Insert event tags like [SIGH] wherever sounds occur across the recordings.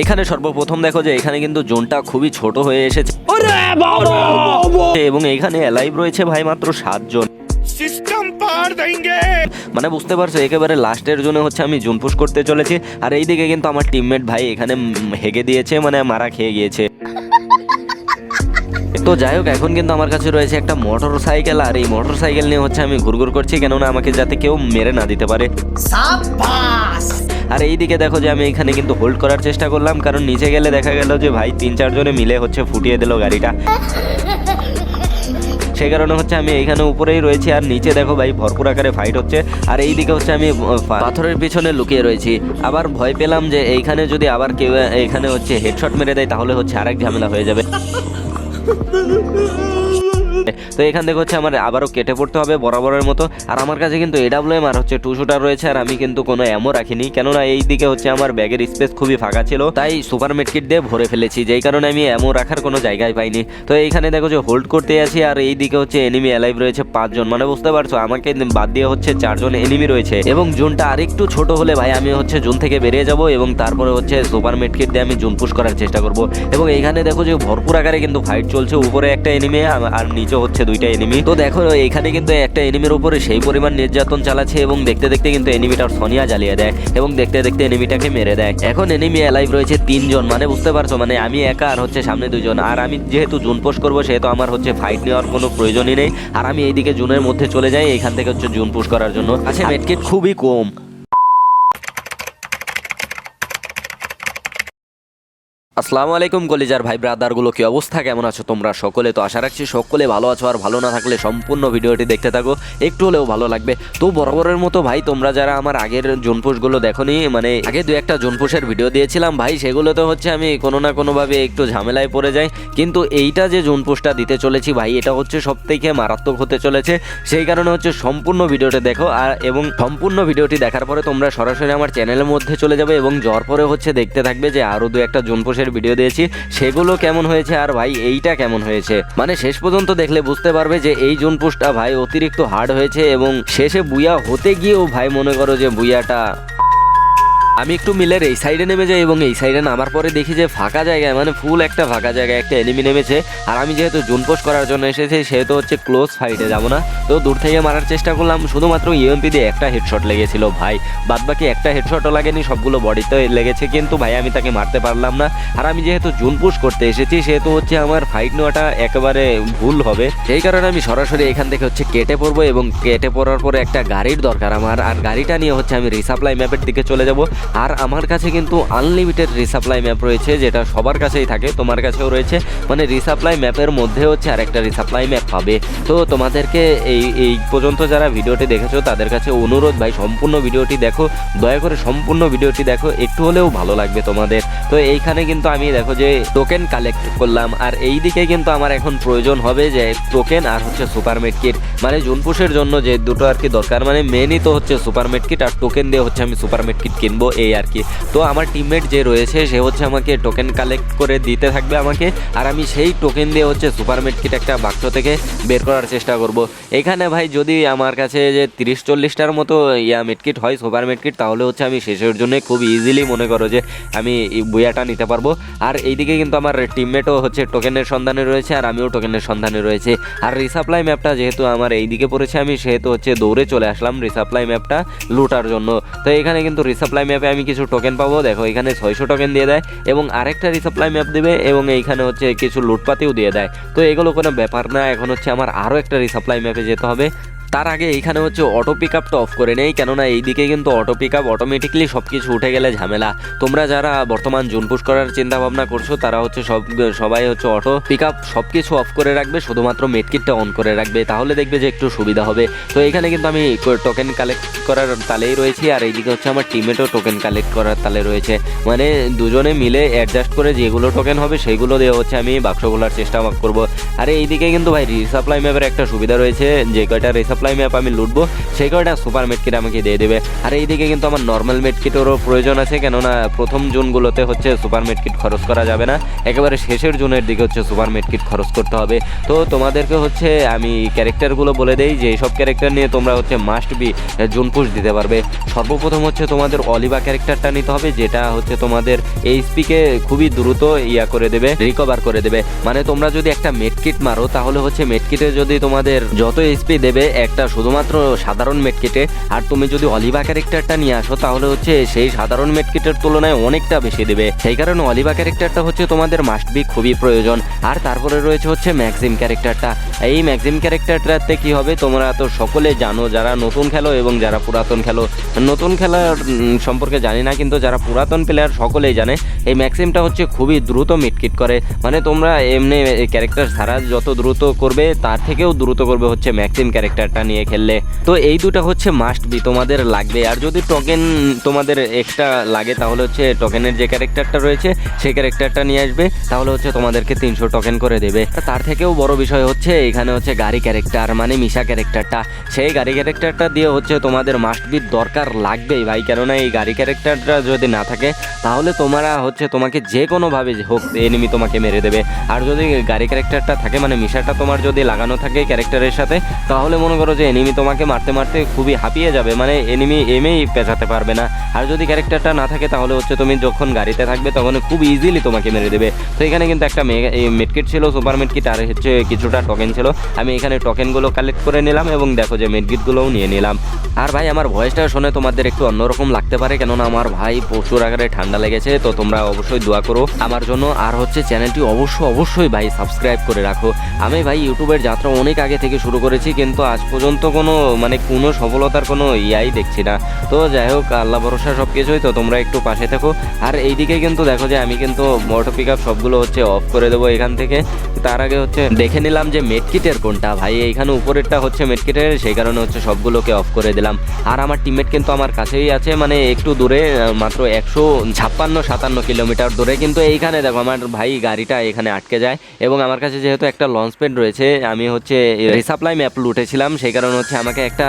এখানে সর্বপ্রথম দেখো যে এখানে কিন্তু জোনটা খুবই ছোট হয়ে এসেছে। এবং এখানে অ্যালাইভ রয়েছে ভাই মাত্র সাতজন। মানে বুঝতে পারছ একেবারে লাস্টের জন্য হচ্ছে আমি জুন পুশ করতে চলেছি। আর এইদিকে কিন্তু আমার টিমমেট ভাই এখানে হেগে দিয়েছে মানে মারা খেয়ে গিয়েছে। তো যাই হোক এখন কিন্তু আমার কাছে রয়েছে একটা মোটর সাইকেল আর এই মোটর সাইকেল নিয়ে হচ্ছে আমি ঘুরঘুর করছি কেননা আমাকে যাতে কেউ মেরে না দিতে পারে। আর এইদিকে দেখো যে আমি এখানে কিন্তু হোল্ড করার চেষ্টা করলাম, কারণ নিচে গেলে দেখা গেল যে ভাই তিন চারজনে মিলে হচ্ছে ফুটিয়ে দিল গাড়িটা। সেই কারণে হচ্ছে আমি এইখানে উপরেই রয়েছি, আর নিচে দেখো ভাই ভরপুর আকারে ফাইট হচ্ছে। আর এই দিকে হচ্ছে আমি পাথরের পিছনে লুকিয়ে রয়েছি। আবার ভয় পেলাম যে এইখানে যদি আবার কেউ এখানে হচ্ছে হেডশট মেরে দেয়, তাহলে হচ্ছে আরেক ঝামেলা হয়ে যাবে। [LAUGHS] তো এখান থেকে হচ্ছে আমার আবারও কেটে পড়তে হবে বরাবরের মতো। আর আমার কাছে কিন্তু এডাব্লিউএম আর হচ্ছে টু শুটার রয়েছে আর আমি কিন্তু কোনো অ্যামো রাখিনি। কেননা এই দিকে হচ্ছে আমার ব্যাগের স্পেস খুবই ফাঁকা ছিল, তাই সুপার মেডকিট দিয়ে ভরে ফেলেছি। যেই কারণে আমি অ্যামো রাখার কোনো জায়গায় পাইনি। তো এইখানে দেখো যে হোল্ড করতে আছি আর এই দিকে হচ্ছে এনিমি অ্যালাইভ রয়েছে পাঁচজন। মানে বুঝতে পারছ, আমাকে বাদ দিয়ে হচ্ছে চারজন এনিমি রয়েছে। এবং জোনটা আরেকটু ছোট হলে ভাই আমি হচ্ছে জোন থেকে বেরিয়ে যাব এবং তারপরে হচ্ছে সুপার মেডকিট দিয়ে আমি জোন পুশ করার চেষ্টা করব। এবং এইখানে দেখো যে ভরপুর আকারে কিন্তু ফাইট চলছে। উপরে একটা এনিমি আর নিচে হচ্ছে দুইটা এনিমি তো দেখো, এখানে কিন্তু একটা এনিমির উপরে সেই পরিমাণ নির্যাতন চালাচ্ছে এবং দেখতে দেখতে কিন্তু এনিমিটার সোনিয়া জ্বালিয়ে দেয় এবং দেখতে দেখতে এনিমিটাকে মেরে দেয়। এখন এনিমি অ্যালাইভ রয়েছে তিনজন মানে বুঝতে পারছ? মানে আমি একা আর হচ্ছে সামনে দুজন। আর আমি যেহেতু জুন পোস্ট করব, সেহেতু আমার হচ্ছে ফাইট নেওয়ার কোনো প্রয়োজনই নেই। আর আমি এইদিকে জুনের মধ্যে চলে যাই, এখান থেকে হচ্ছে জুন পুশ করার জন্য। আচ্ছা মেটকিট খুবই কম। আসসালামু আলাইকুম কলিজার ভাই ব্রাদারগুলো, কি অবস্থা? কেমন আছো তোমরা সকলে? তো আশা রাখছি সকলে ভালো আছো আর ভালো না থাকলে সম্পূর্ণ ভিডিওটি দেখতে থাকো। একটু হলেও ভালো লাগবে। তো বরাবরের মতো ভাই, তোমরা যারা আমার আগের জোনপোষগুলো দেখোনি মানে আগে দু একটা জোনপোষের ভিডিও দিয়েছিলাম, ভাই সেগুলোতে হচ্ছে আমি কোনো না কোনোভাবে একটু ঝামেলায় পড়ে যাই। কিন্তু এইটা যে জোনপোষটা দিতে চলেছি, ভাই, এটা হচ্ছে সব থেকে মারাত্মক হতে চলেছে। সেই কারণে হচ্ছে সম্পূর্ণ ভিডিওটি দেখো, আর এবং সম্পূর্ণ ভিডিওটি দেখার পরে তোমরা সরাসরি আমার চ্যানেলের মধ্যে চলে যাবে এবং যাওয়ার পরে হচ্ছে দেখতে থাকবে যে আরও দু একটা জোনপোষের ভিডিও দিয়েছি, সেগুলো কেমন হয়েছে আর ভাই এইটা কেমন হয়েছে? মানে শেষ পর্যন্ত দেখলে বুঝতে পারবে যে এই জুন পুষ্টটা ভাই অতিরিক্ত হার্ড হয়েছে এবং শেষে বুয়া হতে গিয়েও ভাই মনে করো যে বুয়াটা আমি একটু মিলের এই সাইডে নেমে যাই এবং এই সাইডে নামার পরে দেখি যে ফাঁকা জায়গায় মানে ফুল একটা ফাঁকা জায়গায় একটা এনিমি নেমেছে। আর আমি যেহেতু জুনপোষ করার জন্য এসেছি, সেহেতু হচ্ছে ক্লোজ ফাইটে যাব না। তো দূর থেকে মারার চেষ্টা করলাম, শুধুমাত্র ইউএমপি দিয়ে একটা হেডশট লেগেছিল ভাই। বাদ বাকি একটা হেডশটও লাগেনি, সবগুলো বডিতে লেগেছে, কিন্তু ভাই আমি তাকে মারতে পারলাম না। আর আমি যেহেতু জুনপুশ করতে এসেছি, সেহেতু হচ্ছে আমার ফাইট নেওয়াটা একেবারে ভুল হবে। সেই কারণে আমি সরাসরি এখান থেকে হচ্ছে কেটে পড়ব এবং কেটে পড়ার পরে একটা গাড়ির দরকার আমার। আর গাড়িটা নিয়ে হচ্ছে আমি রিসাপ্লাই ম্যাপের দিকে চলে যাব। আর আমার কাছে কিন্তু আনলিমিটেড রিসাপ্লাই ম্যাপ রয়েছে, যেটা সবার কাছেই থাকে, তোমার কাছেও রয়েছে। মানে রিসাপ্লাই ম্যাপের মধ্যে হচ্ছে আরেকটা রিসাপ্লাই ম্যাপ পাবে। তো তোমাদেরকে এই এই পর্যন্ত যারা ভিডিওটি দেখেছ, তাদের কাছে অনুরোধ ভাই, সম্পূর্ণ ভিডিওটি দেখো। দয়া করে সম্পূর্ণ ভিডিওটি দেখো, একটু হলেও ভালো লাগবে তোমাদের। তো এইখানে কিন্তু আমি দেখো যে টোকেন কালেক্ট করলাম, আর এই দিকে কিন্তু আমার এখন প্রয়োজন হবে যে টোকেন আর হচ্ছে সুপার কিট মানে জুনপুষের জন্য যে দুটো আর কি দরকার মানে মেনই তো হচ্ছে সুপার কিট আর টোকেন দিয়ে হচ্ছে আমি সুপার কিট কিনবো। এই আর কি। তো আমার টিমমেট যে রয়েছে, সে হচ্ছে আমাকে টোকেন কালেক্ট করে দিতে থাকবে আমাকে। আর আমি সেই টোকেন দিয়ে হচ্ছে সুপার কিট একটা বাক্স থেকে বের করার চেষ্টা করব। এখানে ভাই যদি আমার কাছে যে তিরিশ চল্লিশটার মতো ইয়া মেডকিট হয় সুপার মেডকিট তাহলে হচ্ছে আমি শেষের জন্য খুব ইজিলি মনে করো যে আমি বুয়াটা নিতে পারব। আর এইদিকে কিন্তু আমার টিমমেটও হচ্ছে টোকেনের সন্ধানে রয়েছে, আর আমিও টোকেনের সন্ধানে রয়েছে। আর রিসাপ্লাই ম্যাপটা যেহেতু আমার এইদিকে পড়েছে, আমি সেহেতু হচ্ছে দৌড়ে চলে আসলাম রিসাপ্লাই ম্যাপটা লুটার জন্য। তো এখানে কিন্তু রিসাপ্লাই ম্যাপে আমি কিছু টোকেন পাবো। দেখো, এখানে ছয়শো টোকেন দিয়ে দেয় এবং আরেকটা রিসাপ্লাই ম্যাপ দেবে এবং এইখানে হচ্ছে কিছু লুটপাতিও দিয়ে দেয়। তো এগুলো কোনো ব্যাপার না, এখন হচ্ছে আমার আরও একটা রিসাপ্লাই ম্যাপে যেতে হবে। তার আগে এইখানে হচ্ছে অটো পিক আপটা অফ করে নেই, কেননা এইদিকে কিন্তু অটো পিক আপ অটোমেটিকলি সব কিছু উঠে গেলে ঝামেলা। তোমরা যারা বর্তমান জুন পুশ করার চিন্তা ভাবনা করছ, তারা হচ্ছে সব, সবাই হচ্ছে অটো পিক আপ সব কিছু অফ করে রাখবে, শুধুমাত্র মেটকিটটা অন করে রাখবে। তাহলে দেখবে যে একটু সুবিধা হবে। তো এখানে কিন্তু আমি টোকেন কালেক্ট করার তালেই রয়েছি, আর এইদিকে হচ্ছে আমার টিমেটও টোকেন কালেক্ট করার তালে রয়েছে। মানে দুজনে মিলে অ্যাডজাস্ট করে যেগুলো টোকেন হবে সেইগুলো দিয়ে হচ্ছে আমি বাক্স খোলার চেষ্টা করব। আর এইদিকে কিন্তু ভাই রিসাপ্লাই ম্যাপের একটা সুবিধা রয়েছে, যে কয়টা রিসাপ্লাই রিসাপ্লাই ম্যাপ আমি লুটবো। সেই কারণে সুপার মেডকিট আমাকে দিয়ে দেবে। আর এইদিকে কিন্তু আমার নর্মাল মেডকিটেরও প্রয়োজন আছে, কেননা প্রথম জোনগুলোতে হচ্ছে সুপার মেডকিট খরচ করা যাবে না। একেবারে শেষের জোনের দিকে হচ্ছে সুপার মেডকিট খরচ করতে হবে। তো তোমাদেরকে হচ্ছে আমি ক্যারেক্টারগুলো বলে দেই যে এইসব ক্যারেক্টার নিয়ে তোমরা হচ্ছে মাস্ট বি জোন পুশ দিতে পারবে। সর্বপ্রথম হচ্ছে তোমাদের অলিভা ক্যারেক্টারটা নিতে হবে, যেটা হচ্ছে তোমাদের এইচপিকে খুবই দ্রুত ইয়া করে দেবে রিকভার করে দেবে। মানে তোমরা যদি একটা মেডকিট মারো, তাহলে হচ্ছে মেডকিটে যদি তোমাদের যত এইচপি দেবে একটা শুধুমাত্র সাধারণ মেডকিটে আর তুমি যদি অলিভা ক্যারেক্টারটা নিয়ে আসো, তাহলে হচ্ছে সেই সাধারণ মেডকিটের তুলনায় অনেকটা বেশি দেবে। সেই কারণে অলিভা ক্যারেক্টারটা হচ্ছে তোমাদের মাস্ট বি খুবই প্রয়োজন। আর তারপরে রয়েছে হচ্ছে ম্যাক্সিম ক্যারেক্টারটা এই ম্যাক্সিম ক্যারেক্টারটাতে কি হবে? তোমরা তো সকলে জানো, যারা নতুন খেলো এবং যারা পুরাতন খেলো। নতুন খেলার সম্পর্কে জানি না, কিন্তু যারা পুরাতন প্লেয়ার সকলেই জানে, এই ম্যাক্সিমটা হচ্ছে খুবই দ্রুত মিটকিট করে। মানে তোমরা এমনি ক্যারেক্টার ছাড়া যত দ্রুত করবে, তার থেকেও দ্রুত করবে হচ্ছে ম্যাক্সিম ক্যারেক্টারটা নিয়ে খেললে। তো এই দুটো হচ্ছে মাস্ট বি তোমাদের লাগবে। আর যদি টোকেন তোমাদের এক্সট্রা লাগে, তাহলে হচ্ছে টোকেনের যে ক্যারেক্টারটা রয়েছে, সেই ক্যারেক্টারটা নিয়ে আসবে। তাহলে হচ্ছে তোমাদেরকে তিনশো টোকেন করে দেবে। তার থেকেও বড় বিষয় হচ্ছে, এখানে হচ্ছে গাড়ি ক্যারেক্টার মানে মিশা ক্যারেক্টারটা সেই গাড়ি ক্যারেক্টারটা দিয়ে হচ্ছে তোমাদের মাস্ট বি দরকার লাগবেই ভাই। কেননা এই গাড়ি ক্যারেক্টারটা যদি না থাকে, তাহলে তোমরা হচ্ছে তোমাকে যে কোনোভাবে হোক এনিমি তোমাকে মেরে দেবে। আর যদি গাড়ি ক্যারেক্টারটা থাকে মানে মিশাটা তোমার যদি লাগানো থাকে ক্যারেক্টারের সাথে, তাহলে মনে করো যে এনিমি তোমাকে মারতে মারতে খুবই হাঁপিয়ে যাবে মানে এনিমি এমেই পেঁচাতে পারবে না। আর যদি ক্যারেক্টারটা না থাকে, তাহলে হচ্ছে তুমি যখন গাড়িতে থাকবে, তখন খুব ইজিলি তোমাকে মেরে দেবে। তো এখানে কিন্তু একটা মেডকিট ছিল সুপার মেডকিট আর হচ্ছে কিছুটা টোকেন ছিল। আমি এখানে টোকেনগুলো কালেক্ট করে নিলাম এবং দেখো যে মেডকিটগুলোও নিয়ে নিলাম। আর ভাই, আমার ভয়েসটা শুনে তোমাদের একটু অন্যরকম লাগতে পারে, কেননা আমার ভাই প্রচুর আকারে ঠান্ডা লেগেছে, তো তোমরা অবশ্যই দোয়া করো আমার জন্য। আর হচ্ছে চ্যানেলটি অবশ্যই অবশ্যই ভাই সাবস্ক্রাইব করে রাখো। আমি ভাই ইউটিউবের যাত্রা অনেক আগে থেকে শুরু করেছি, কিন্তু আজ পর্যন্ত কোনো মানে কোনো সফলতার কোনো ইয়াই দেখছি না। তো যাই হোক, আল্লাহ ভরসা সব কিছুই তো তোমরা একটু পাশে থাকো। আর এইদিকে কিন্তু দেখো যে, আমি কিন্তু মোটর পিক সবগুলো হচ্ছে অফ করে দেবো এখান থেকে। তার আগে হচ্ছে দেখে নিলাম যে মেডকিটের কোনটা? ভাই, এইখানে উপরেরটা হচ্ছে মেডকিটের সেই কারণে হচ্ছে সবগুলোকে অফ করে দিলাম। আর আমার টিমমেট কিন্তু আমার কাছেই আছে মানে একটু দূরে মাত্র একশো ছাপ্পান্ন, সাতান্ন কিলোমিটার দূরে। কিন্তু এইখানে দেখো, আমার ভাই গাড়িটা এখানে আটকে যায়। এবং আমার কাছে যেহেতু একটা লঞ্চ প্যাড রয়েছে, আমি হচ্ছে রিসাপ্লাই ম্যাপ লুটেছিলাম সেই কারণে হচ্ছে আমাকে একটা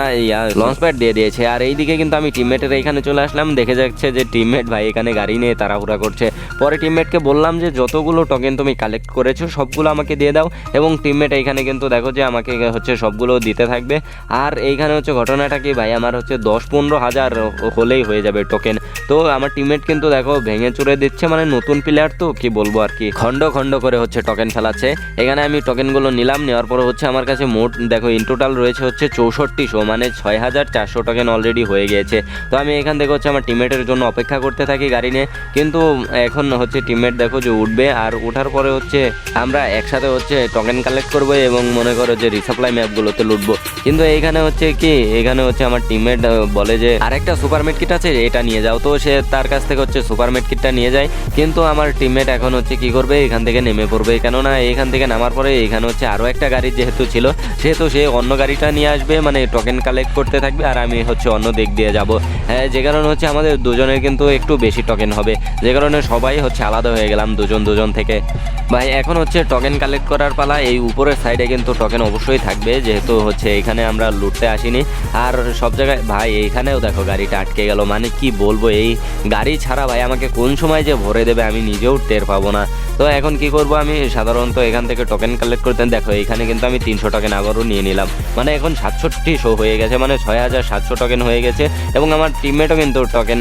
লঞ্চ প্যাড দিয়ে দিয়েছে। আর এইদিকে কিন্তু আমি টিমমেটের এখানে চলে আসলাম। দেখে যাচ্ছে যে টিমমেট ভাই এখানে গাড়ি নিয়ে তাড়াহুড়া করছে। পরে টিমমেটকে বললাম যে, যতগুলো টোকেন তুমি কালেক্ট করেছ, সবগুলো আমাকে দিয়ে দাও। এবং টিমমেট এইখানে কিন্তু দেখো যে আমাকে হচ্ছে সবগুলো দিতে থাকবে। আর এইখানে হচ্ছে ঘটনাটা কি ভাই? আমার হচ্ছে দশ পনেরো হাজার হলেই হয়ে যাবে টোকেন তো আমার টিমমেট কিন্তু দেখো ভেঙে চুরে দিচ্ছে মানে নতুন প্লেয়ার তো, কি বলব আর কি? খণ্ড খণ্ড করে হচ্ছে টোকেন ফেলাচ্ছে এখানে আমি টোকেনগুলো নিলাম, নেওয়ার পরে হচ্ছে আমার কাছে মোট, দেখো ইন টোটাল রয়েছে হচ্ছে চৌষট্টিশো মানে ছয় হাজার চারশো টোকেন অলরেডি হয়ে গিয়েছে। তো আমি এখান থেকে হচ্ছে আমার টিমমেটের জন্য অপেক্ষা করতে থাকি গাড়ি নিয়ে। কিন্তু এখন হচ্ছে টিমমেট দেখো যে উঠবে, আর ওঠার পরে হচ্ছে আমরা একসাথে হচ্ছে টোকেন কালেক্ট করব এবং মনে করো যে রিসাপ্লাই ম্যাপগুলোতে লুটবো। কিন্তু এইখানে হচ্ছে কি, এখানে হচ্ছে আমার টিমমেট বলে যে আরেকটা সুপার মেড কিট আছে, এটা নিয়ে যাও। তো সে তার কাছ থেকে হচ্ছে সুপার মেড কিটটা নিয়ে যায়। কিন্তু আমার টিমমেট এখন হচ্ছে কি করবে, এখান থেকে নেমে পড়বে। কেননা এখান থেকে নামার পরে এখানে হচ্ছে আরও একটা গাড়ি যেহেতু ছিল, সেহেতু সে অন্য গাড়িটা নিয়ে আসবে মানে টোকেন কালেক্ট করতে থাকবে, আর আমি হচ্ছে অন্য দিক দিয়ে যাব। হ্যাঁ যে কারণে হচ্ছে আমাদের দুজনের কিন্তু একটু বেশি টোকেন হবে। যে কারণে সবাই হচ্ছে আলাদা হয়ে গেলাম দুজন দুজন থেকে। ভাই, এখন হচ্ছে টোকেন কালেক্ট করার পালা, এই উপরের সাইডে কিন্তু টোকেন অবশ্যই থাকবে, যেহেতু হচ্ছে এখানে আমরা লুটতে আসিনি। আর সব জায়গায়, ভাই এইখানেও দেখো গাড়িটা আটকে গেল মানে কি বলব, এই গাড়ি ছাড়া ভাই আমাকে কোন সময় যে ভরে দেবে আমি নিজেও টের পাবো না। তো এখন কি করব আমি? সাধারণত এখান থেকে টোকেন কালেক্ট করতে, দেখো, এখানে কিন্তু আমি তিনশো টোকেন আবারও নিয়ে নিলাম। মানে এখন সাতষট্টি শো হয়ে গেছে মানে ছয় হাজার সাতশো টোকেন হয়ে গেছে এবং আমার টিমমেটও কিন্তু টোকেন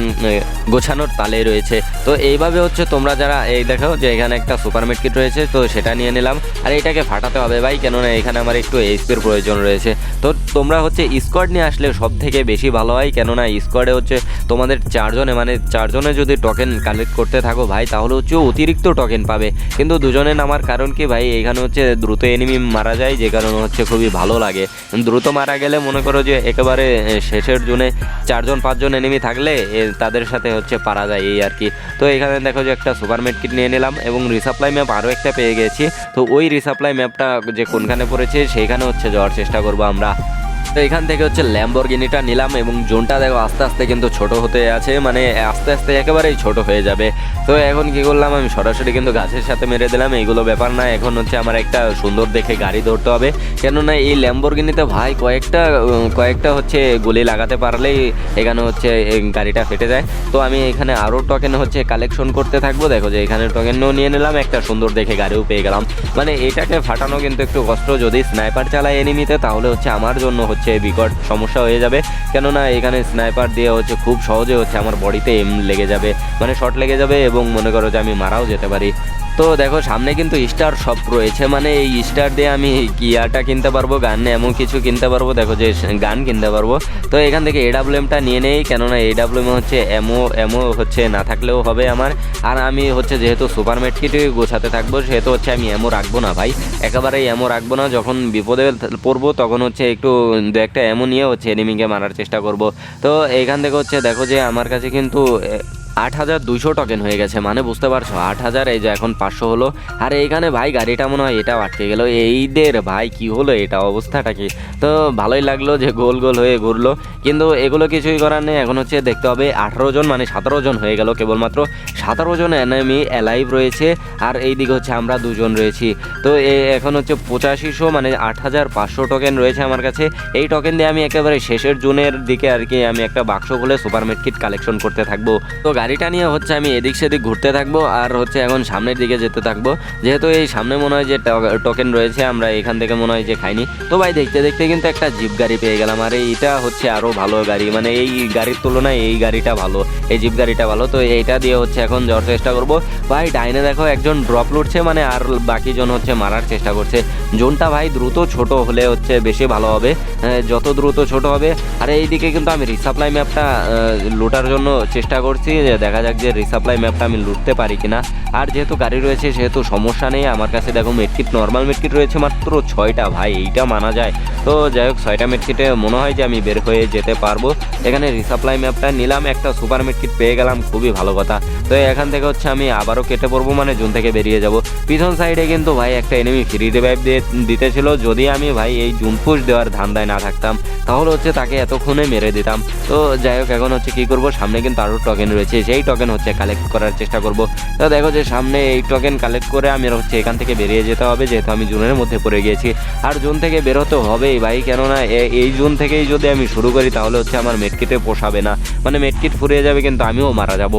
গোছানোর তালে রয়েছে। তো এইভাবে হচ্ছে তোমরা যারা, এই দেখো যে এখানে একটা সুপার কিট রয়েছে, তো সেটা নিয়ে নিলাম। আর এটাকে ফাটাতে হবে ভাই, কেননা এখানে আমার একটু এইচপির প্রয়োজন রয়েছে। তো তোমরা হচ্ছে স্কোয়াড নিয়ে আসলে সব থেকে বেশি ভালো হয়, কেননা স্কোয়াডে হচ্ছে তোমাদের চারজনে মানে চারজনে যদি টোকেন কালেক্ট করতে থাকো ভাই, তাহলে হচ্ছে অতিরিক্ত টোকেন পাবে। কিন্তু দুজনে নামার কারণ কি ভাই, এখানে হচ্ছে দ্রুত এনিমি মারা যায়, যে কারণে হচ্ছে খুবই ভালো লাগে। দ্রুত মারা গেলে মনে করো যে একেবারে শেষের জুনে চারজন, পাঁচজন এনিমি থাকলে তাদের সাথে হচ্ছে পারা যায় এই আর কি। তো এখানে দেখো যে একটা সুপার কিট নিয়ে নিলাম এবং রিসাপ্লাই ম্যাপ আরও একটা পেয়ে গেছি। তো ওই রিসাপ্লাই ম্যাপটা যে কোনখানে পড়েছে, সেইখানে হচ্ছে যাওয়ার চেষ্টা করব আমরা। তো এখান থেকে হচ্ছে ল্যাম্বরগিনিটা নিলাম এবং জোনটা দেখো আস্তে আস্তে কিন্তু ছোট হতে আছে মানে আস্তে আস্তে একেবারেই ছোট হয়ে যাবে। তো এখন কি করলাম, আমি সরাসরি কিন্তু গাছের সাথে মেরে দিলাম এইগুলো ব্যাপার না, এখন হচ্ছে আমার একটা সুন্দর দেখে গাড়ি ধরতে হবে। কেননা এই ল্যাম্বরগিনিতে ভাই কয়েকটা কয়েকটা হচ্ছে গুলি লাগাতে পারলেই এখানে হচ্ছে গাড়িটা ফেটে যায়। তো আমি এখানে আরও টোকেন হচ্ছে কালেকশন করতে থাকব। দেখো যে এখানে টোকেনও নিয়ে নিলাম, একটা সুন্দর দেখে গাড়িও পেয়ে গেলাম। মানে এটাকে ফাটানো কিন্তু একটু কষ্ট, যদি স্নাইপার চালায় এনিমিতে তাহলে হচ্ছে আমার জন্য হচ্ছে বিকট সমস্যা হয়ে যাবে। কেননা এখানে স্নাইপার দিয়ে হচ্ছে খুব সহজে হচ্ছে আমার বডিতে এম লেগে যাবে। মানে শর্ট লেগে যাবে এবং মনে করো যে আমি মারাও যেতে পারি। তো দেখো, সামনে কিন্তু স্টার শপ রয়েছে। মানে এই স্টার দিয়ে আমি গিয়ারটা কিনতে পারব, গান এমন কিছু কিনতে পারব? দেখো যে গান কিনতে পারব। তো এখান থেকে এডাব্লিউএমটা নিয়ে নেই, কেননা এডাব্লিউএম হচ্ছে এমও এমও হচ্ছে না থাকলেও হবে আমার। আর আমি হচ্ছে যেহেতু সুপার মেটকিটে গোছাতে থাকব, সেহেতু হচ্ছে আমি এমও রাখব না ভাই। একেবারেই এমও রাখব না, যখন বিপদে পড়ব তখন হচ্ছে একটু দু একটা এমও নিয়ে হচ্ছে এনিমিকে মারার চেষ্টা করব। তো এইখান থেকে হচ্ছে দেখো যে আমার কাছে কিন্তু আট হাজার দুইশো টোকেন হয়ে গেছে মানে বুঝতে পারছ? আট হাজার, এই যে এখন পাঁচশো হলো। আর এইখানে ভাই, গাড়িটা মনে হয় এটাও আটকে গেল। এইদের ভাই, কি হলো এটা অবস্থাটা কি? তো ভালোই লাগল যে গোল গোল হয়ে ঘুরলো। কিন্তু এগুলো কিছুই করার নেই, এখন হচ্ছে দেখতে হবে আঠারো জন মানে সতেরো জন হয়ে গেল কেবলমাত্র। সতেরো জন এনিমি অ্যালাইভ রয়েছে, আর এই দিকে হচ্ছে আমরা দুজন রয়েছি। তো এখন হচ্ছে পঁচাশিশো মানে আট হাজার পাঁচশো টোকেন রয়েছে আমার কাছে। এই টোকেন দিয়ে আমি একেবারে শেষের জুনের দিকে আর কি আমি একটা বাক্স খুলে সুপার কিট কালেকশন করতে থাকব। তো গাড়িটা নিয়ে হচ্ছে আমি এদিক সেদিক ঘুরতে থাকব আর হচ্ছে এখন সামনের দিকে যেতে থাকব। যেহেতু এই সামনে মনে হয় যে টোকেন রয়েছে, আমরা এখান থেকে মনে হয় যে খাইনি। তো ভাই দেখতে দেখতে কিন্তু একটা জিপ গাড়ি পেয়ে গেলাম। আর এইটা হচ্ছে আরও ভালো গাড়ি। মানে এই গাড়ির তুলনায় এই গাড়িটা ভালো। এই জিপ গাড়িটা ভালো। তো এইটা দিয়ে হচ্ছে এখন যাওয়ার চেষ্টা করব। ভাই ডাইনে দেখো একজন ড্রপ লুটছে মানে আর বাকি জন হচ্ছে মারার চেষ্টা করছে। জোনটা ভাই দ্রুত ছোট হলে হচ্ছে বেশি ভালো হবে। যত দ্রুত ছোট হবে। আর এইদিকে কিন্তু আমি রিসাপ্লাই ম্যাপটা লোটার জন্য চেষ্টা করছি দেখা যাক যে রিসাপ্লাই ম্যাপটা আমি লুটতে পারি কিনা। আর যেহেতু গাড়ি রয়েছে, সেহেতু সমস্যা নেই। আমার কাছে দেখো মেটকিট নর্মাল মেটকিট রয়েছে মাত্র ছয়টা। ভাই, এইটা মানা যায়। তো যাই হোক, ছয়টা মেটকিটে মনে হয় যে আমি বের হয়ে যেতে পারব। এখানে রিসাপ্লাই ম্যাপটা নিলাম, একটা সুপার মেটকিট পেয়ে গেলাম। খুবই ভালো কথা। তো এখান থেকে হচ্ছে আমি আবারও কেটে পড়ব মানে জুন থেকে বেরিয়ে যাব। পিছন সাইডে কিন্তু ভাই একটা এনিমি ফ্রি রিভাইভ দিয়ে দিতেছিল। যদি আমি ভাই এই জুন পুশ দেওয়ার ধান্দায় না থাকতাম, তাহলে হচ্ছে তাকে এতক্ষণে মেরে দিতাম। তো যাই হোক, এখন হচ্ছে কি করব? সামনে কিন্তু আরও টকেন রয়েছে। সেই টোকেন হচ্ছে কালেক্ট করার চেষ্টা করব। তো দেখো যে সামনে এই টোকেন কালেক্ট করে আমি হচ্ছে এখান থেকে বেরিয়ে যেতে হবে, যেহেতু আমি জুনের মধ্যে পড়ে গিয়েছি। আর জুন থেকে বেরোতে হবেই ভাই, কেননা এই জুন থেকেই যদি আমি শুরু করি, তাহলে হচ্ছে আমার মেটকিটে পোষাবে না। মানে মেটকিট ফুরিয়ে যাবে, কিন্তু আমিও মারা যাব।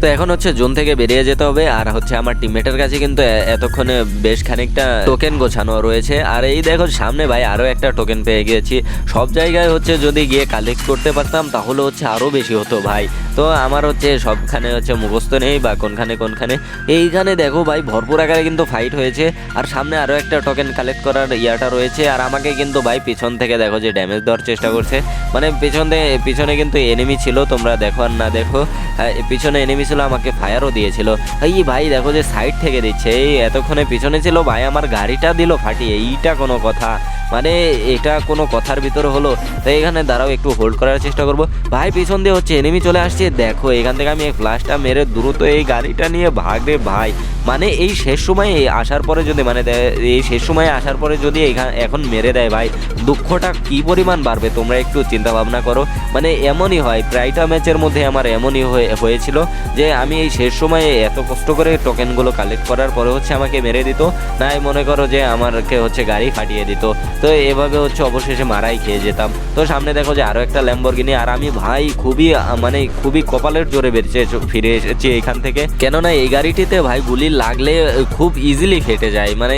তো এখন হচ্ছে জোন থেকে বেরিয়ে যেতে হবে আর হচ্ছে আমার টিমমেটের কাছে কিন্তু এতক্ষণে বেশ খানিকটা টোকেন গোছানো রয়েছে। আর এই দেখো সামনে ভাই আরও একটা টোকেন পেয়ে গিয়েছি। সব জায়গায় হচ্ছে যদি গিয়ে কালেক্ট করতে পারতাম তাহলে হচ্ছে আরও বেশি হতো ভাই। তো আমার হচ্ছে সবখানে হচ্ছে মুখস্থ নেই বা কোনখানে কোনখানে। এইখানে দেখো ভাই ভরপুর আকারে কিন্তু ফাইট হয়েছে আর সামনে আরও একটা টোকেন কালেক্ট করার ইয়াটা রয়েছে। আর আমাকে কিন্তু ভাই পিছন থেকে দেখো যে ড্যামেজ দেওয়ার চেষ্টা করছে। মানে পিছন থেকে পিছনে কিন্তু এনিমি ছিল তোমরা দেখো আর না দেখো। হ্যাঁ, পিছনে এনিমি ছিল আমাকে ফায়ারও দিয়েছিল। এই ভাই, দেখো যে সাইড থেকে দিচ্ছে। এই এতক্ষণে পিছনে ছিল ভাই, আমার গাড়িটা দিল ফাটিয়ে এইটা কোনো কথা। মানে এটা কোনো কথার ভিতরে হলো। তাই এখানে দাঁড়াও, একটু হোল্ড করার চেষ্টা করব। ভাই, পিছন দিয়ে হচ্ছে এনেমি চলে আসছে। দেখো, এখান থেকে আমি ফ্লাশটা মেরে দ্রুত এই গাড়িটা নিয়ে ভাগ রে ভাই। মানে এই শেষ সময়ে আসার পরে যদি মানে এই শেষ সময়ে আসার পরে যদি এখা- এখন মেরে দেয় ভাই, দুঃখটা কি পরিমাণ বাড়বে তোমরা একটু চিন্তা ভাবনা করো। মানে এমনই হয়, প্রায়টা ম্যাচের মধ্যে আমার এমনই হয়ে- হয়েছিল যে আমি এই শেষ সময়ে এত কষ্ট করে টোকেনগুলো কালেক্ট করার পরে হচ্ছে আমাকে মেরে দিত। নাই, মনে করো যে আমাকে হচ্ছে গাড়ি ফাটিয়ে দিত। তো এভাবে হচ্ছে অবশেষে মারাই খেয়ে যেতাম। তো সামনে দেখো যে আরও একটা ল্যাম্বরগিনি আর আমি ভাই খুবই মানে খুবই কপালের জোরে বেরিয়েছে ফিরে এসেছি এখান থেকে। কেননা এই গাড়িটিতে ভাই গুলি লাগলে খুব ইজিলি ফেটে যায় মানে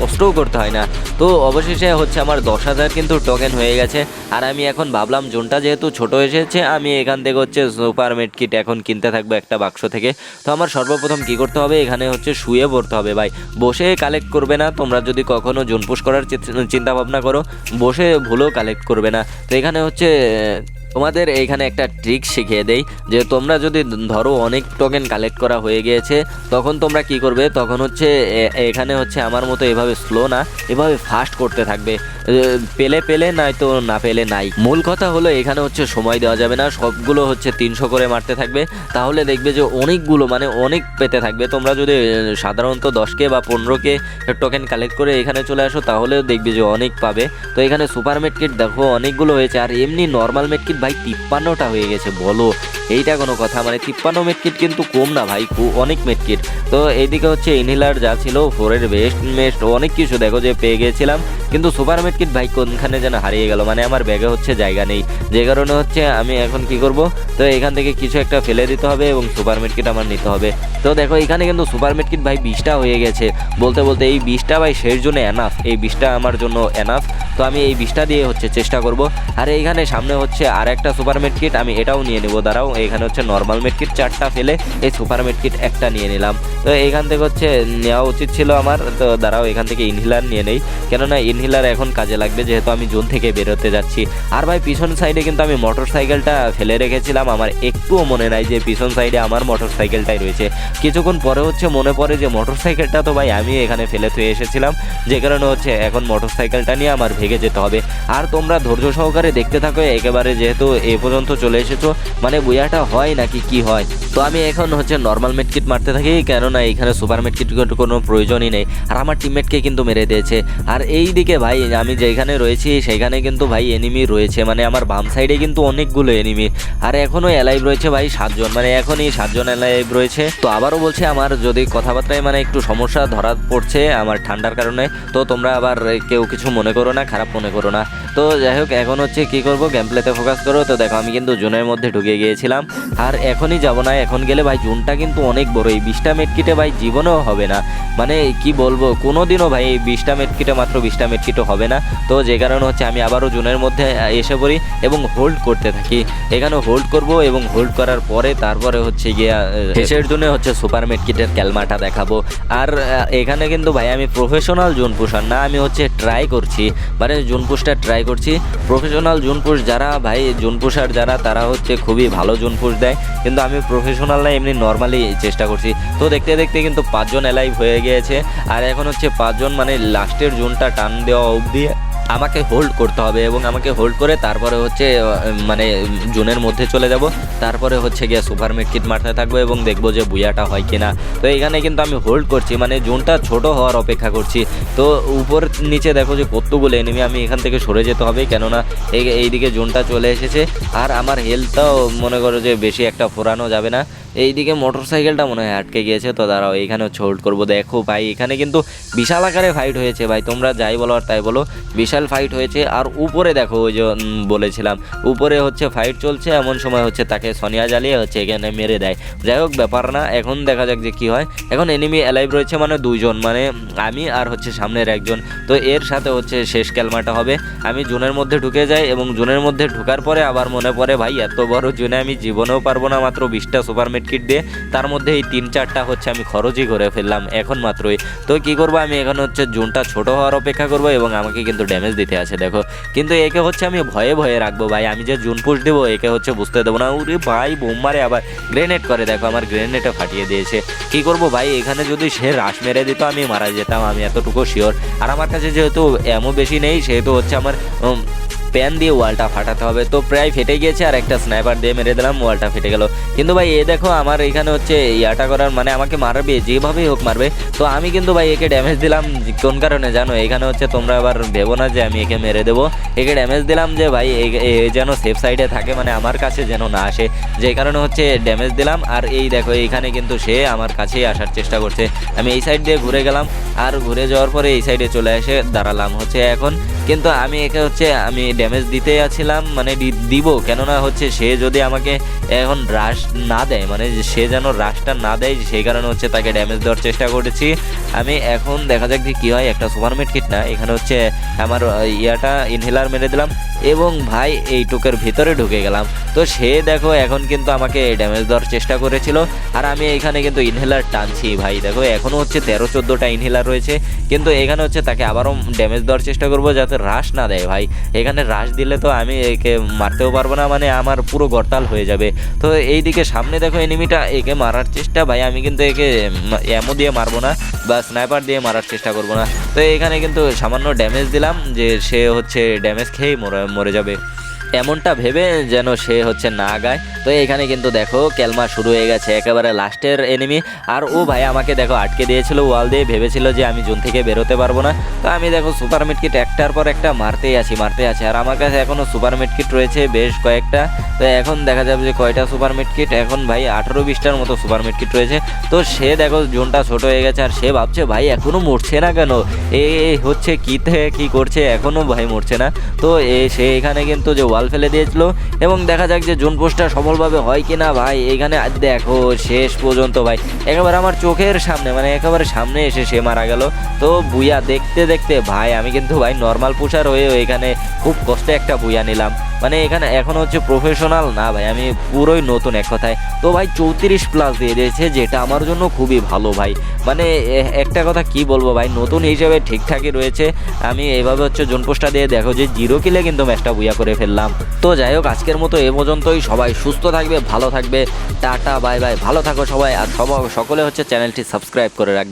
কষ্টও করতে হয় না। তো অবশেষে হচ্ছে আমার দশ হাজার কিন্তু টোকেন হয়ে গেছে। আর আমি এখন ভাবলাম, জোনটা যেহেতু ছোট এসেছে, আমি এখান থেকে হচ্ছে সুপার মেড কিট এখন কিনতে থাকব একটা বাক্স থেকে। তো আমার সর্বপ্রথম কি করতে হবে? এখানে হচ্ছে শুয়ে পড়তে হবে, ভাই। বসে কালেক্ট করবে না, তোমরা যদি কখনো জোন পুশ করার চিন্তা ভাবনা করো, বসে ভুলেও কালেক্ট করবে না। তো এখানে হচ্ছে তোমাদের এইখানে একটা ট্রিক শিখিয়ে দেই, যে তোমরা যদি ধরো অনেক টোকেন কালেক্ট করা হয়ে গিয়েছে, তখন তোমরা কি করবে? তখন হচ্ছে এখানে হচ্ছে আমার মতো এভাবে স্লো না, এভাবে ফাস্ট করতে থাকবে। পেলে পেলে, নয়তো না পেলে নাই। মূল কথা হলো এখানে হচ্ছে সময় দেওয়া যাবে না, সবগুলো হচ্ছে তিনশো করে মারতে থাকবে। তাহলে দেখবে যে অনেকগুলো মানে অনেক পেতে থাকবে। তোমরা যদি সাধারণত দশকে বা পনেরোকে টোকেন কালেক্ট করে এখানে চলে আসো, তাহলেও দেখবে যে অনেক পাবে। তো এখানে সুপার মেডকিট দেখো, অনেকগুলো হয়েছে। আর এমনি নর্মাল মেডকিট ভাই, তিপ্পান্নটা হয়ে গেছে, বলো। এইটা কোনো কথা মানে তিপ্পান্ন মেটকিট কিন্তু কম না ভাই অনেক মেডকিট তো এইদিকে হচ্ছে ইনহেলার যা ছিল ফোরের বেস্ট মেস্ট অনেক কিছু দেখো যে পেয়ে গেছিলাম। কিন্তু সুপার মেডকিট ভাই, কোনখানে যেন হারিয়ে গেল মানে আমার ব্যাগে হচ্ছে জায়গা নেই। যে কারণে হচ্ছে আমি এখন কি করব? তো এখান থেকে কিছু একটা ফেলে দিতে হবে এবং সুপার মেডকিট আমার নিতে হবে। তো দেখো, এখানে কিন্তু সুপার মেডকিট ভাই, বিশটা হয়ে গেছে। বলতে বলতে এই বিশটা ভাই শেষ জন্য এনাফ এই বিশটা আমার জন্য এনাফ তো আমি এই বিষটা দিয়ে হচ্ছে চেষ্টা করব। আর এইখানে সামনে হচ্ছে আর একটা সুপার মেডকিট আমি এটাও নিয়ে নেব, দাঁড়াও। এখানে হচ্ছে নর্মাল মেডকিট চারটা ফেলে এই সুপার মেডকিট একটা নিয়ে নিলাম। তো এইখান থেকে হচ্ছে নেওয়া উচিত ছিল আমার, তো দাঁড়াও এখান থেকে ইনহিলার নিয়ে নেই। কেননা ইনহিলার এখন কাজে লাগবে, যেহেতু আমি জুন থেকে বেরোতে যাচ্ছি। আর ভাই, পিছন সাইডে কিন্তু আমি মোটর সাইকেলটা ফেলে রেখেছিলাম, আমার একটুও মনে নাই যে পিছন সাইডে আমার মোটর সাইকেলটাই রয়েছে। কিছুক্ষণ পরে হচ্ছে মনে পড়ে যে মোটর সাইকেলটা তো ভাই, আমি এখানে ফেলে থুয়ে এসেছিলাম। যে কারণে হচ্ছে এখন মোটর সাইকেলটা নিয়ে আমার ভেগে যেতে হবে। আর তোমরা ধৈর্য সহকারে দেখতে থাকো, একেবারে যেহেতু এ পর্যন্ত চলে এসেছ মানে বুয়াটা হয় নাকি কি হয়? তো আমি এখন হচ্ছে নর্মাল মেডকিট মারতে থাকি, কেননা এখানে সুপার মেডকিট কোনো প্রয়োজনই নেই। আর আমার টিমমেটকে কিন্তু মেরে দিয়েছে। আর এই দিকে ভাই, আমি যেখানে রয়েছি, সেখানে কিন্তু ভাই এনিমি রয়েছে। মানে আমার বাম সাইডে কিন্তু অনেকগুলো এনিমি আর এখনও অ্যালাইভ রয়েছে ভাই সাতজন। মানে এখনই সাতজন অ্যালাইভ রয়েছে। তো আবারও বলছে, আমার যদি কথাবার্তায় মানে একটু সমস্যা ধরা পড়ছে আমার ঠান্ডার কারণে, তো তোমরা আবার কেউ কিছু মনে করো না। খারাপ মনে করো না। তো যাই হোক, এখন হচ্ছে কি করব? গেম প্লেতে ফোকাস করো। তো দেখো, আমি কিন্তু জুনের মধ্যে ঢুকে গিয়েছিলাম। আর এখনই যাব না। এখন গেলে ভাই, জুনটা কিন্তু অনেক বড়। এই বিশটা মেটকিটে ভাই, জীবনেও হবে না। মানে কি বলব কোনো দিনও ভাই, এই বিশটা মেটকিটে মাত্র বিশটা মেটকিটও হবে না। তো যে কারণে হচ্ছে আমি আবারও জুনের মধ্যে এসে পড়ি এবং হোল্ড করতে থাকি। এখানে হোল্ড করব এবং হোল্ড করার পরে তারপরে হচ্ছে গিয়ে শেষের জন্য হচ্ছে সুপার মেটকিটের ক্যালমাটা দেখাবো। আর এখানে কিন্তু ভাই, আমি প্রফেশনাল জুন পুষার না। আমি হচ্ছে ট্রাই করছি। মানে জুন পুষটা ট্রাই করছি। প্রফেশনাল জুন পুষ যারা, ভাই জুন পুষার যারা, তারা হচ্ছে খুবই ভালো জুন পুষ দেয়। কিন্তু আমি প্রফেশনাল না, এমনি নর্মালি চেষ্টা করছি। তো দেখতে দেখতে কিন্তু পাঁচজন অ্যালাইভ হয়ে গিয়েছে। আর এখন হচ্ছে পাঁচজন মানে লাস্টের জুনটা টান দেওয়া অবধি আমাকে হোল্ড করতে হবে এবং আমাকে হোল্ড করে তারপরে হচ্ছে মানে জুনের মধ্যে চলে যাব। তারপরে হচ্ছে গিয়ে সুপার মেডকিট মারতে থাকব এবং দেখব যে বুয়াটা হয় কিনা। তো এখানে কিন্তু আমি হোল্ড করছি মানে জুনটা ছোট হওয়ার অপেক্ষা করছি। তো উপর নিচে দেখো যে কতগুলো এনিমি আমি এখান থেকে সরে যেতে হবে, কেননা এই, এইদিকে জুনটা চলে এসেছে। আর আমার হেলথটাও মনে করো যে বেশি একটা ফোরানো যাবে না। এইদিকে মোটর সাইকেলটা মনে হয় আটকে গিয়েছে। তো দাঁড়াও হচ্ছে হোল্ড করব। দেখো ভাই, এখানে কিন্তু বিশাল আকারে ফাইট হয়েছে ভাই। তোমরা যাই বলো আর তাই বলো, বিশাল ফাইট হয়েছে। আর উপরে দেখো, ওই যে বলেছিলাম, উপরে হচ্ছে ফাইট চলছে। এমন সময় হচ্ছে তাকে সনিয়া জ্বালিয়ে হচ্ছে এখানে মেরে দেয়। যাই হোক, ব্যাপার না, এখন দেখা যাক যে কি হয়। এখন এনিমি অ্যালাইভ রয়েছে মানে দুইজন মানে আমি আর হচ্ছে সামনের একজন। তো এর সাথে হচ্ছে শেষ ক্যালমাটা হবে। আমি জুনের মধ্যে ঢুকে যাই এবং জুনের মধ্যে ঢুকার পরে আবার মনে পড়ে, ভাই, এত বড় জুনে আমি জীবনেও পারব না মাত্র বিশটা সুপার কিট দিয়ে তার মধ্যে এই তিন চারটা হচ্ছে আমি খরচই করে ফেললাম এখন মাত্রই। তো কি করব, আমি এখন হচ্ছে জুনটা ছোট হওয়ার অপেক্ষা করব এবং আমাকে কিন্তু ড্যামেজ দিতে আছে, দেখো। কিন্তু একে হচ্ছে আমি ভয়ে ভয়ে রাখব ভাই, আমি যে জুন পুশ দেবো, একে হচ্ছে বুঝতে দেবো না। উরে ভাই বোম মারে আবার গ্রেনেড করে, দেখো আমার গ্রেনেডে ফাটিয়ে দিয়েছে। কি করব ভাই, এখানে যদি সে রাশ মেরে দিত, আমি মারা যেতাম, আমি এতটুকু শিওর আর আমার কাছে যেহেতু এমও বেশি নেই, সেহেতু হচ্ছে আমার প্যান দিয়ে ওয়ালটা ফাটাতে হবে। তো প্রায় ফেটে গিয়েছে, আর একটা স্নাইপার দিয়ে মেরে দিলাম ওয়ালটা ফেটে গেল। কিন্তু ভাই, এ দেখো, আমার এখানে হচ্ছে ইয়াটা করার মানে আমাকে মারবে, যেভাবেই হোক মারবে। তো আমি কিন্তু ভাই, একে ড্যামেজ দিলাম কোন কারণে জানো? এখানে হচ্ছে তোমরা আবার ভেবো না যে আমি একে মেরে দেবো। একে ড্যামেজ দিলাম যে ভাই যেন সেফ সাইডে থাকে মানে আমার কাছে যেন না আসে। যে কারণে হচ্ছে ড্যামেজ দিলাম, আর এই দেখো এইখানে কিন্তু সে আমার কাছেই আসার চেষ্টা করছে। আমি এই সাইড দিয়ে ঘুরে গেলাম, আর ঘুরে যাওয়ার পরে এই সাইডে চলে এসে দাঁড়ালাম হচ্ছে এখন। কিন্তু আমি একে হচ্ছে, আমি ড্যামেজ দিতে যাচ্ছিলাম মানে দিব। কেননা হচ্ছে সে যদি আমাকে এখন রাশ না দেয় মানে সে যেন রাশটা না দেয় সেই কারণে হচ্ছে তাকে ড্যামেজ দেওয়ার চেষ্টা করেছি। আমি এখন দেখা যাক যে কী হয়, একটা সুপারমেট কিট না, এখানে হচ্ছে আমার ইয়াটা ইনহেলার মেরে দিলাম এবং ভাই এই টুকের ভিতরে ঢুকে গেলাম। তো সে দেখো এখন কিন্তু আমাকে ড্যামেজ দেওয়ার চেষ্টা করেছিল। আর আমি এখানে কিন্তু ইনহেলার টানছি ভাই, দেখো এখনও হচ্ছে তেরো চোদ্দোটা ইনহেলার রয়েছে। কিন্তু এখানে হচ্ছে তাকে আবারও ড্যামেজ দেওয়ার চেষ্টা করব যাতে রাশ না দেয় ভাই। এখানে রাশ দিলে তো আমি একে মারতেও পারব না মানে আমার পুরো গরতাল হয়ে যাবে। তো এইদিকে সামনে দেখো এনিমিটা একে মারার চেষ্টা। ভাই, আমি কিন্তু একে এমো দিয়ে মারবো না বা স্নাইপার দিয়ে মারার চেষ্টা করব না। তো এখানে কিন্তু সামান্য ড্যামেজ দিলাম, যে সে হচ্ছে ড্যামেজ খেয়েই মরে মরে যাবে। এমনটা ভেবে যেন সে হচ্ছে না গায়। তো এখানে কিন্তু দেখো, ক্যালমা শুরু হয়ে গেছে, একেবারে লাস্টের এনিমি আর ও ভাই আমাকে দেখো আটকে দিয়েছিল, ওয়াল দিয়ে ভেবেছিল যে আমি জুন থেকে বেরোতে পারব না। তো আমি দেখো সুপার মিটকিট একটার পর একটা মারতেই আছি মারতে আছি। আর আমার কাছে এখনও সুপার মিটকিট রয়েছে বেশ কয়েকটা। তো এখন দেখা যাবে যে কয়টা সুপার মিটকিট এখন ভাই আঠারো বিশটার মতো সুপার মিটকিট রয়েছে। তো সে দেখো জোনটা ছোট হয়ে গেছে, আর সে ভাবছে, ভাই এখনও মরছে না কেন? এ হচ্ছে কীতে কী করছে? এখনও ভাই মরছে না। তো এ, সে এখানে কিন্তু যে ওয়াল ফেলে দিয়েছিল এবং দেখা যাক যে জোন পোস্টটা সফলভাবে হয় কি না ভাই। এখানে দেখো, শেষ পর্যন্ত ভাই। একেবারে আমার চোখের সামনে মানে একেবারে সামনে এসে সে মারা গেল। তো বুয়া দেখতে দেখতে, ভাই, আমি কিন্তু ভাই নর্মাল পোষার হয়ে এখানে খুব কষ্টে একটা বুয়া নিলাম। মানে এখানে এখন হচ্ছে প্রফেশনাল না ভাই, আমি পুরোই নতুন এক কথায়। তো ভাই চৌত্রিশ প্লাস দিয়ে দিয়েছে, যেটা আমার জন্য খুবই ভালো ভাই। মানে একটা কথা কি বলব ভাই, নতুন হিসেবে ঠিকঠাকই রয়েছে। আমি এইভাবে হচ্ছে জোন পোস্টটা দিয়ে দেখো যে জিরো কিলে কিন্তু ম্যাচটা বুয়া করে ফেললাম। তো যাই হোক, আজকের মতো এ পর্যন্তই। সবাই সুস্থ থাকবে, ভালো থাকবে। টাটা বাই বাই ভালো থাকো সবাই, আর সব সকলে হচ্ছে চ্যানেলটি সাবস্ক্রাইব করে রাখবে।